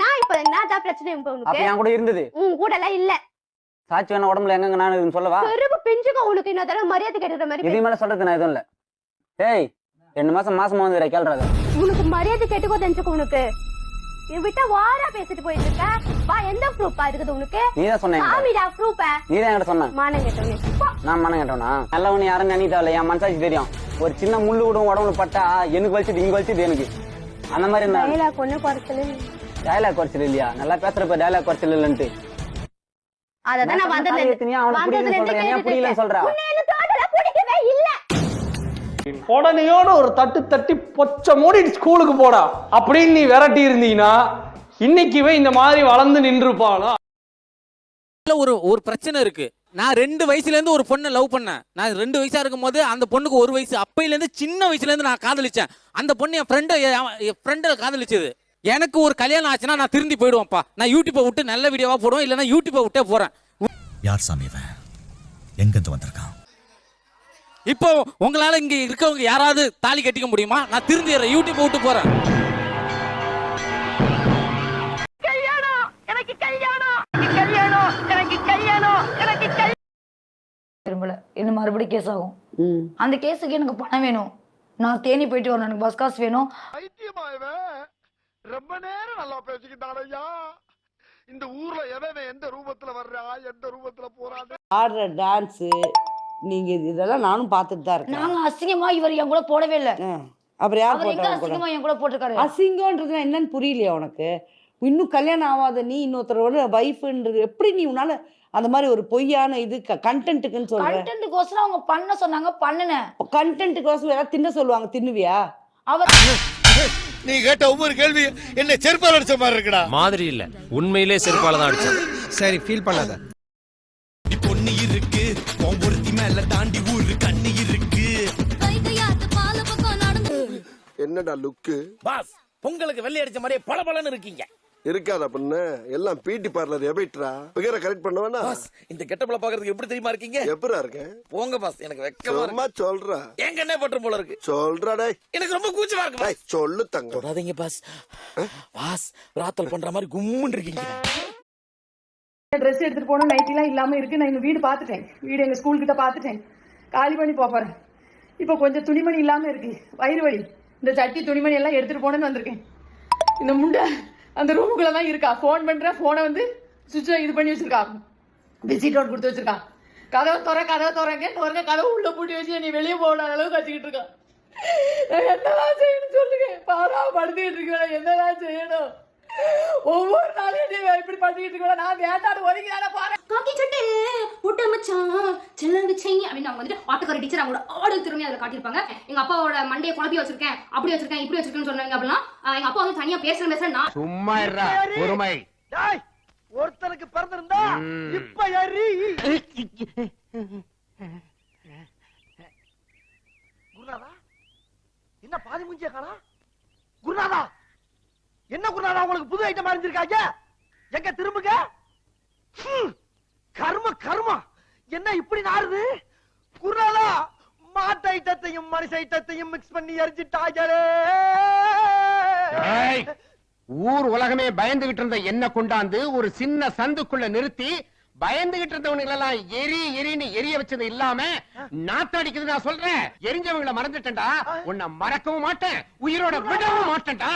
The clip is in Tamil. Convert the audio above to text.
நான் இப்ப என்னதான் பிரச்சனை இப்ப அப்ப உனக்கு என் கூட இருந்தது. உன் கூட எல்லாம் இல்ல. சாட்சி வேணா உடம்புல எங்கங்க நான் இதுன்னு சொல்லவா? பெருமை பிஞ்சுக்க உனக்கு. இன்னொரு தடவை மரியாதை கேட்டுக்கிற மாதிரி இது மேல சொல்றது நான் எதுவும் இல்ல. ஏய் ரெண்டு மாசம் மாசமா வந்து கேள்றாத. பேசு. உனக்கு மரியாதை கேட்டுக்கோ தெரிஞ்சுக்க உனக்கு. இதை விட்டா வாரா பேசிட்டு போயிட்டு இருக்க வா எந்த ப்ரூஃபா இருக்குது உனக்கு? நீ தான் சொன்ன என்கிட்ட. காமிடா ப்ரூஃப நீ தான் என்கிட்ட சொன்ன. மானம் கேட்டவனே. போ. நான் மனம் கேட்டவனா? நல்லவனு யாரும் நினைக்கிட்டாவில்ல என் மனசாட்சி தெரியும். ஒரு சின்ன முள்ளு விடும் உடம்புல பட்டா எனக்கு வலிச்சது இங்க வலிச்சது எனக்கு. அந்த மாதிரி நான் டைலாக் ஒண்ணு குறைச்சல டயலாக் குறைச்சல் இல்லையா நல்லா பேசுறப்ப டயலாக் குறைச்சல் இல்லன்ட்டு அததான் நான் வந்ததுல இருந்து வந்ததுல இருந்து புரியலன்னு சொல்றா உடனேயோட ஒரு தட்டு தட்டி பொச்ச மூடி ஸ்கூலுக்கு போடா அப்படின்னு நீ விரட்டி இருந்தீங்கன்னா இன்னைக்குவே இந்த மாதிரி வளர்ந்து நின்றுப்பாளா இல்ல ஒரு ஒரு பிரச்சனை இருக்கு நான் ரெண்டு வயசுல இருந்து ஒரு பொண்ணை லவ் பண்ணேன் நான் ரெண்டு வயசா இருக்கும் போது அந்த பொண்ணுக்கு ஒரு வயசு அப்பையில இருந்து சின்ன வயசுல இருந்து நான் காதலிச்சேன். அந்த பொண்ணு என் ஃப்ரெண்டு என் ஃப்ரெண்டை காதலிச்சது. எனக்கு ஒரு கல்யாணம் ஆச்சுன்னா நான் திருந்தி போயிடுவேன்ப்பா. நான் யூடியூப்பை விட்டு நல்ல வீடியோவா போடுவேன் இல்லைன்னா யூடியூப்பை விட்டே போறேன். யார் சாமி இவன்? எங்கிருந்து வந்திருக்கான்? இப்போ உங்களால இங்க இருக்கவங்க யாராவது தாலி கட்டிக்க முடியுமா? நான் திருந்திடுறேன் யூடியூப்பை விட்டு போறேன். திரும்பல. இன்னும் மறுபடியும் கேஸ் ஆகும். அந்த கேஸுக்கு எனக்கு பணம் வேணும். நான் தேனி போயிட்டு வரணும். எனக்கு பஸ் காசு வேணும். ரொம்ப நேரம் நல்லா பேசிக்கிட்டான் ஐயா. இந்த ஊர்ல எவன் எந்த ரூபத்துல வர்றா எந்த ரூபத்துல போறான்னு. ஆடுற டான்ஸு நீங்க இது- இதெல்லாம் நானும் பார்த்துட்டு தான் இருக்கேன். நாங்க அசிங்கமா இவர் என் கூட போடவே இல்ல. அப்புறம் யார் கூட? அசிங்கமா என் கூட போட்டிருக்காரு? அசிங்கம்ன்றது என்னன்னு புரியலையா உனக்கு? இன்னும் கல்யாணம் ஆகாத நீ இன்னொருத்தரோட வைஃப்ன்றது எப்படி நீ உன்னால அந்த மாதிரி ஒரு பொய்யான இது கண்டென்ட்டுக்குன்னு சொல்ற? கண்டென்ட்டுக்கோசரம் அவங்க பண்ண சொன்னாங்க பண்ணினேன். கண்டென்ட்டுக்கோசம் ஏதாவது தின்ன சொல்லுவாங்க தின்னுவியா? அவர் நீ கேட்ட ஒவ்வொரு கேள்வி என்ன செருப்பால் அடிச்ச மாதிரி இருக்குடா. மாதிரி இல்ல. உண்மையிலே செருப்பால தான் அடிச்சேன். சரி ஃபீல் பண்ணாத. பொண்ணு இருக்கு. ஒவ்வொருத்தி மேல தாண்டி ஊரு கண்ணு இருக்கு. என்னடா லுக்கு பாஸ் பொங்கலுக்கு வெள்ளை அடிச்ச மாதிரியே பளபளன்னு இருக்கீங்க. இருக்காதா பொண்ணு. எல்லாம் பிடி பார்லர் எபைட்ரா. பிகரை கரெக்ட் பண்ணுவேனா? இந்த கெட்டப்ல பாக்குறதுக்கு எப்படி தெரியுமா இருக்கீங்க? எப்படா இருக்கேன் போங்க பாஸ் எனக்கு வெக்கமா இருக்கு. சும்மா சொல்றா. எங்க என்ன பண்ற போல இருக்கு? சொல்றா டேய். எனக்கு ரொம்ப கூச்சமா இருக்கு சொல்லு தங்கம். தொடாதீங்க பாஸ். பாஸ் ராத்தல் பண்ற மாதிரி கும்முன்னு இருக்கீங்க. ட்ரெஸ் எடுத்துட்டு போன நைட்டிலாம் இல்லாம இருக்கு. நான் எங்க வீடு பார்த்துட்டேன். வீடு எங்க ஸ்கூல் கிட்ட பார்த்துட்டேன். காலி பண்ணி போறேன். இப்போ கொஞ்சம் துணிமணி இல்லாம இருக்கு. வயிறு வலி. இந்த சட்டி துணிமணி எல்லாம் எடுத்துட்டு போனேன்னு வந்திருக்கேன். இந்த முண்டை அந்த ரூமுக்குள்ள தான் இருக்கா. ஃபோன் பண்றேன் போனை வந்து சுவிட்ச் இது பண்ணி வச்சிருக்கா. பிஸி நோட் கொடுத்து வச்சிருக்கா. கதவை துற கதவை துறங்க துறங்க கதவை உள்ள பூட்டி வச்சு நீ வெளியே போன அளவுக்கு வச்சுக்கிட்டு இருக்கா. என்னதான் செய்யணும் சொல்லுங்க. பாரா படுத்துக்கிட்டு இருக்கேன். என்னதான் செய்யணும்? ஒவ்வொரு நாளும் நீ இப்படி பண்ணிட்டு இருக்க நான் வேண்டாடு ஒதுக்கி தானே போறேன். காக்கி சட்டை முட்டை மச்சான் செல்லங்க செய் அப்படின்னு அவங்க வந்துட்டு ஆட்டுக்கார டீச்சர் அவங்களோட ஆடு திறமையை அதில் காட்டியிருப்பாங்க. எங்க அப்பாவோட மண்டையை குழப்பி வச்சிருக்கேன் அப்படி வச்சிருக்கேன் இப்படி வச்சிருக்கேன்னு சொன்னாங்க அப்படின்னா எங்க அப்பா வந்து தனியா பேசுறேன் பேசுறேன் நான் சும்மா இருடா பொறுமை. ஒருத்தனுக்கு பிறந்திருந்தா இப்ப ஏறி குருநாதா என்ன பாதி முஞ்சிய காணா? குருநாதா என்ன குருநாதா உங்களுக்கு புது ஐட்டம் அறிஞ்சிருக்காங்க? எங்க திரும்புங்க? ஹம், கர்ம என்ன இப்படி நாருது குருநாதா மாட்டு ஐட்டத்தையும் மனுஷ ஐட்டத்தையும் மிக்ஸ் பண்ணி எரிஞ்சிட்டாங்களே ஊர் உலகமே பயந்துகிட்டு இருந்த என்ன கொண்டாந்து ஒரு சின்ன சந்துக்குள்ள நிறுத்தி பயந்துகிட்டு இருந்தவனுங்க எல்லாம் எரி எரின்னு எரிய வச்சது இல்லாம நாத்தம் அடிக்குது நான் சொல்றேன். எரிஞ்சவங்கள மறந்துட்டேன்டா. உன்னை மறக்கவும் மாட்டேன். உயிரோட விடவும் மாட்டேன்டா.